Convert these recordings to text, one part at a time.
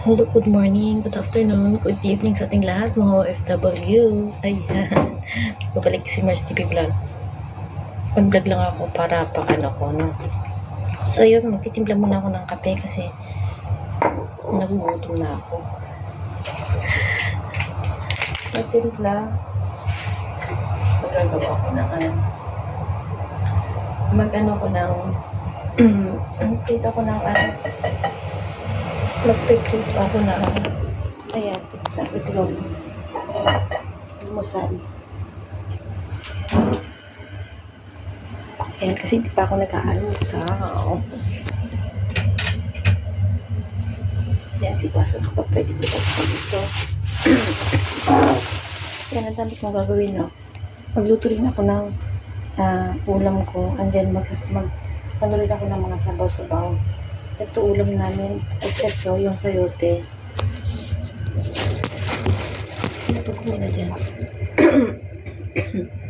Hello, good morning, good afternoon, good evening sa ating lahat, mga OFW. Ayan. Babalik si Mars TV Vlog. Mag-vlog lang ako para pa ano ko, no? So, yun, magtitimpla muna ako ng kape kasi nagugutom na ako. Magtimpla. Magagawa ko ng ano. Mag-ano ko ng ang ko ng ano magpiprito ako na ayan, sa itlog almusal. Ayan, kasi hindi pa ako nag-aalmusal. Ayan, di ba? Saan ko pa pwede ko tapos ito yan, ang dami kong gagawin no? magluto rin ako ng ah, ulam ko and then magsas mag ano rin ako ng mga sabaw-sabaw ito ulam namin. Ito, yung sayote. Ito ko muna dyan.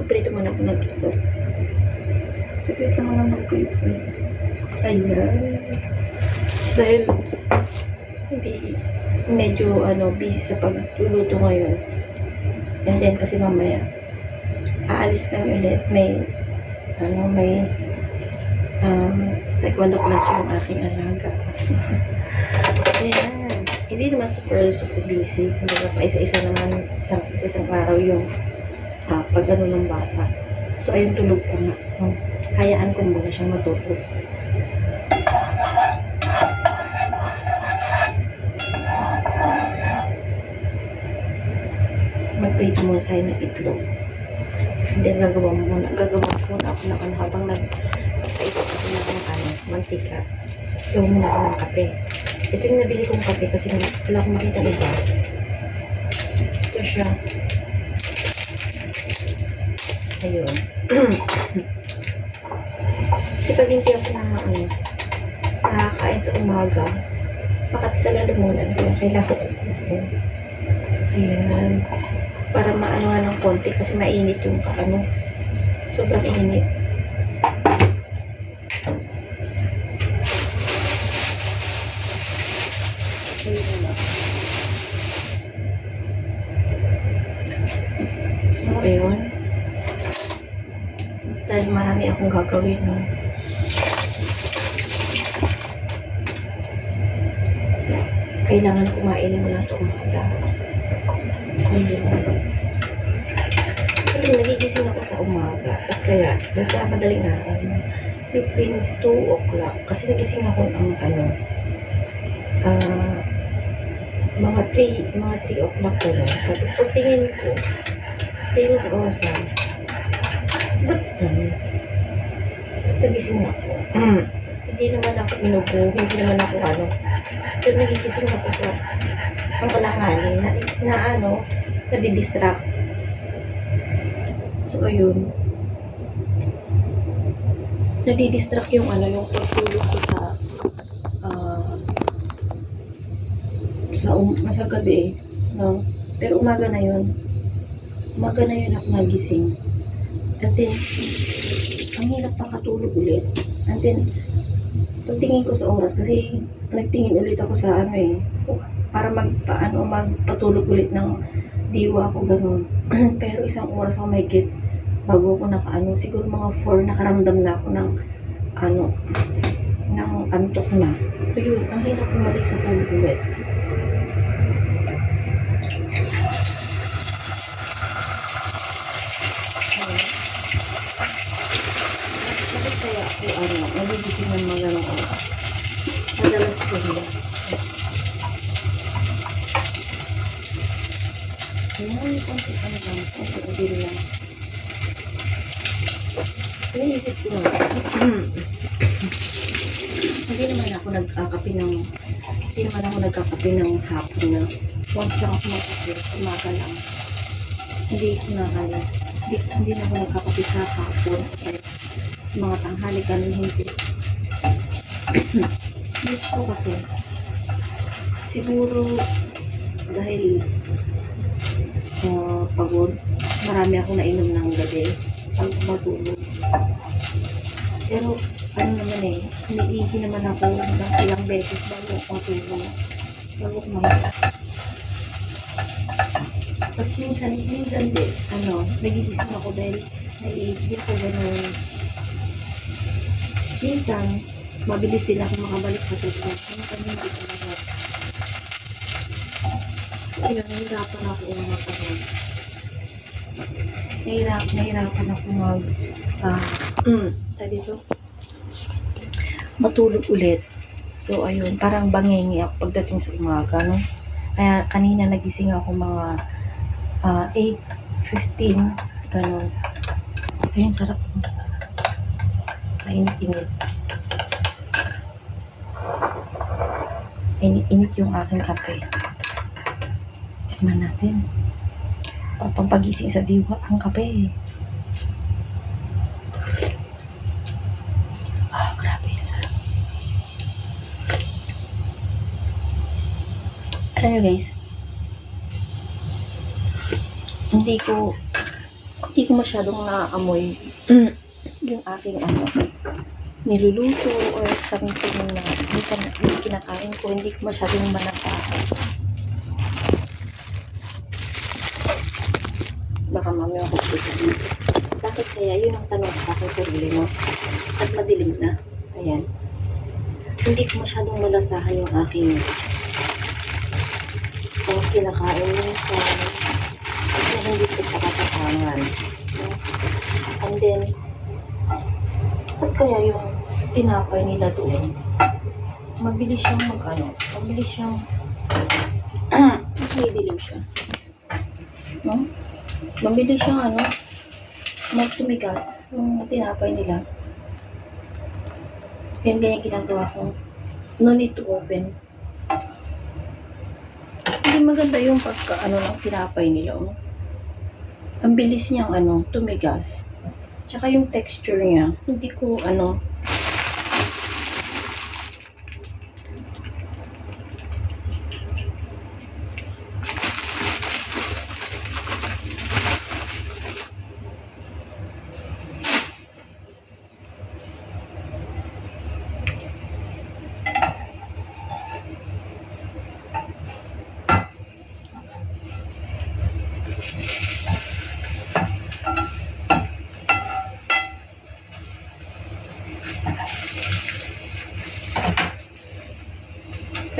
Magprito muna ako ng itlog. Saglit lang ako magprito. Ayan. Dahil hindi medyo ano busy sa pagluluto ngayon. And then kasi mamaya aalis kami ulit. May ano may um, taekwondo class yung aking alaga. Ayan. Hindi naman super, super busy. Kumbaga pa isa-isa naman, isang, isa-isang araw yung uh, pag ano ng bata. So, ayun, tulog ko na. Hayaan ko muna siyang matulog. Mag-prito muna tayo ng itlog. Then, gagawa muna, gagawa muna ako ng ano habang nag mantika. Yung muna ako ng kape. Ito yung nabili kong kape kasi wala akong makita iba. Ito siya. Ayun. kasi pag hindi ako na ano, nakakain sa umaga, bakit sa lalamunan, kaya kailangan ko kumain. Ayan. Para maano ng konti kasi mainit yung ano. Sobrang init. So, ayun. Dahil marami akong gagawin. No? Kailangan kumain muna sa umaga. Ayun. Pero nagigising ako sa umaga. At kaya, basta madaling araw. Between 2 o'clock. Kasi nagising ako ng ano, ah, mga 3, mga 3 o'clock ko na. Sabi ko, tingin ko, tingin ko sa orasan, ba't ganun? Nagising ako. hindi naman ako inubo, hindi naman ako ano. Pero nagigising ako sa ang kalanganin na, na ano, nadidistract. So, ayun. Nadidistract yung ano, yung pagtulog ko sa ah, sa, um, sa gabi, no? Pero umaga na yun. Umaga na yun ako nagising. And then, ang hirap makatulog ulit. And then, pagtingin ko sa oras, kasi nagtingin ulit ako sa ano eh, para magpaano, magpatulog ulit ng diwa ko, ganun. Pero isang oras ako may get bago ako nakaano, siguro mga 4 nakaramdam na ako ng ano, ng antok na. Ayun, ang hirap bumalik sa tulog ulit. Ako ano, nagigising ng mga ganong oras? Madalas ko rin. Ayan, konti ano lang, konti udil lang. Iniisip ko lang. Hindi naman ako nagkakape ng hindi naman ako nagkakape ng hapon na once lang ako magkape sa umaga lang. Hindi ko na ano, hindi, na ako nagkakape sa hapon. Mga tanghali ganun hindi. Miss ko kasi siguro dahil uh, pagod, marami ako nainom ng gabi pag matulog. Pero ano naman eh, umiihi naman ako ng ilang beses bago ako matulog. Bago kumain. Tapos minsan, minsan din, ano, nagigising ako dahil naiihi ko gano'n. Minsan, mabilis din ako makabalik sa tutulog. Minsan hindi talaga. Kaya nahihirapan ako umapagod. Nahirap, nahirapan ako mag, ah, sabi dito, matulog ulit. So, ayun, parang bangingi ako pagdating sa umaga, no? Kaya kanina nagising ako mga ah, 8.15, ganun. Yung sarap. Mainit-init. Init-init yung aking kape. Tikman natin. Pampagising sa diwa ang kape. Ah, grabe. Sarap. Alam nyo guys, hindi ko hindi ko masyadong naaamoy yung aking ano niluluto or something na minsan yung kinakain ko hindi ko masyadong manasahan baka mamaya ako sasabihin bakit kaya yun ang tanong sa akin sarili mo? At madilim na. Ayan. Hindi ko masyadong malasahan yung aking ang kinakain minsan at ko pakatapangan no? and then ba't kaya yung tinapay nila doon mabilis siyang mag ano mabilis siyang may dilim siya no? mabilis siyang ano magtumigas yung tinapay nila yan ganyan ginagawa ko no need to open hindi maganda yung pagka ano ng tinapay nila oh. Ang bilis niyang ano tumigas. Tsaka yung texture niya hindi ko ano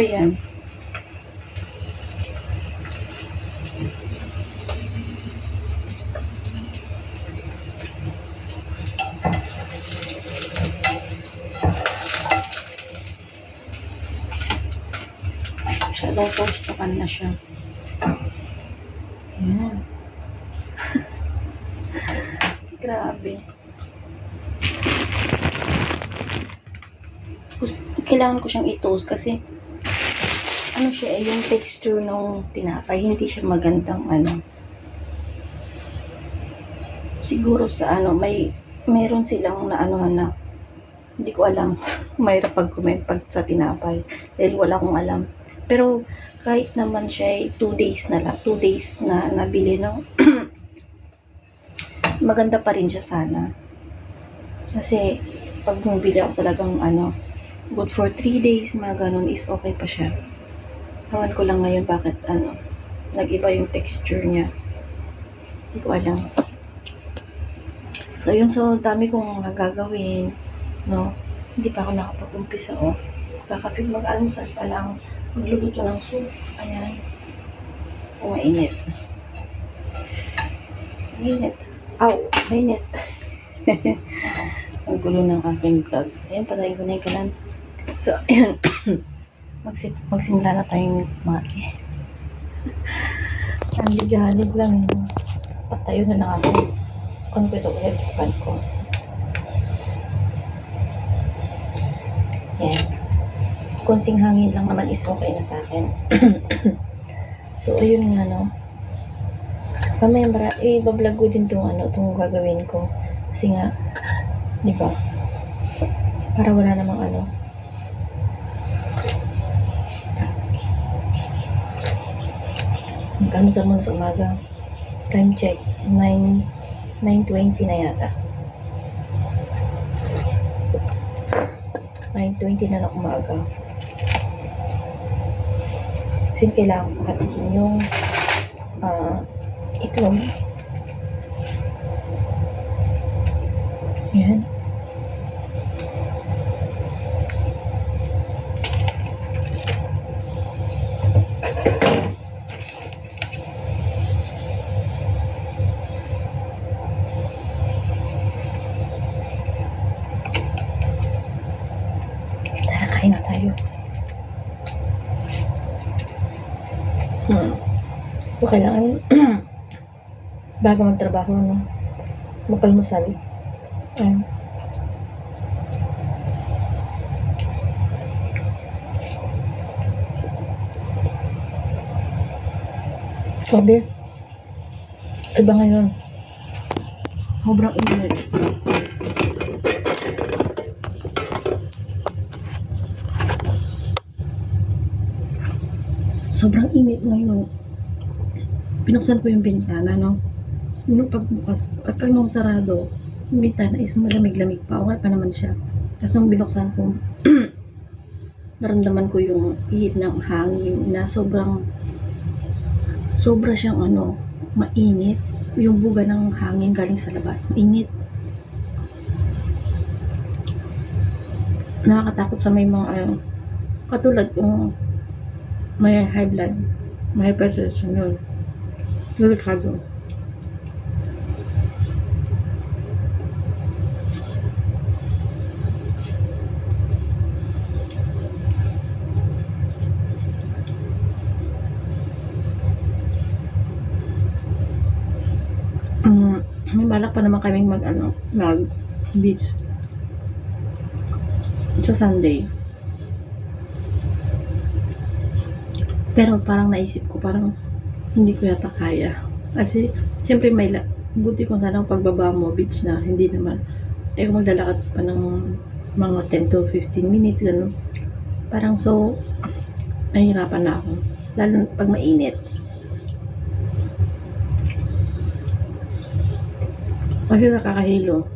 ayan Masyadong toastokan na siya. Ayan. Grabe. Gusto, kailangan ko siyang i-toast kasi ano siya eh, yung texture ng tinapay, hindi siya magandang ano. Siguro sa ano, may meron silang na ano na hindi ko alam. Mayroon pag comment pag sa tinapay dahil wala akong alam. Pero kahit naman siya ay 2 days na lang, 2 days na nabili no. maganda pa rin siya sana. Kasi pag bumibili ako talagang ano, good for 3 days, mga ganun is okay pa siya. Hawan ko lang ngayon bakit ano, nag-iba yung texture niya. Hindi ko alam. So, yun. So, dami kong gagawin. No? Hindi pa ako nakapag-umpisa, oh. Kakapit mag-almusal pa lang. Magluluto ng soup. Ayan. Oh, mainit. Aw, mainit. Ang gulo ng aking vlog. Ayan, patayin ko na yung kalan. So, ayan. Magsim magsimula na tayong maki. Ang ligalig lang. eh. Patayo na lang ako. Kung ito ulit, pan ko. Yan. Konting hangin lang naman is okay na sa akin. so, ayun nga, no. Mamaya, mara, eh, bablog din itong, ano, itong gagawin ko. Kasi nga, di ba? Para wala namang, ano, Nag-almusal muna sa umaga. Time check, 9, 9.20 na yata. 9.20 na ng umaga. So yun, kailangan pahatiin yung ah, itlog. Yan. Tara, kain na tayo. Hmm. So, kailangan bago magtrabaho, no? Magkalmasal. Ayun. Sabi, iba ngayon. Sobrang init. Sobrang init ngayon. Pinuksan ko yung bintana, no? Nung pagbukas, at pag nung sarado, yung bintana is malamig-lamig pa. Okay pa naman siya. Tapos nung binuksan ko, naramdaman ko yung ihip ng hangin na sobrang sobra siyang ano, mainit. Yung buga ng hangin galing sa labas, mainit. Nakakatakot sa may mga ano, katulad kung may high blood, may hypertension yun. Delikado. Mm, may balak pa naman kaming mag ano, mag beach sa Sunday. Pero parang naisip ko, parang hindi ko yata kaya. Kasi, syempre may la- buti kung sana pagbaba mo, beach na, hindi naman. Eh kung maglalakad pa ng mga 10 to 15 minutes, gano'n. Parang so, nahihirapan na ako. Lalo pag mainit. Kasi nakakahilo.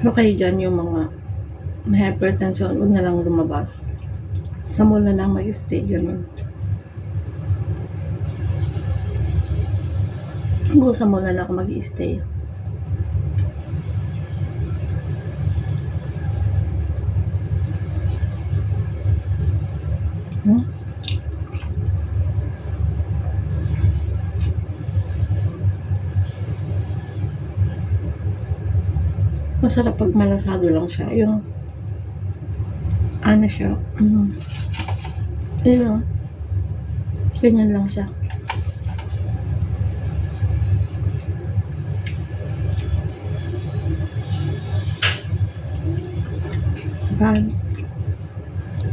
So kayo dyan yung mga may hypertension, huwag na lang lumabas. Sa mall na lang mag-stay ganun. Siguro sa mall na lang ako mag-stay. Masarap pag malasado lang siya. Yung, ano siya, mm, yun o. Ganyan lang siya. Bye.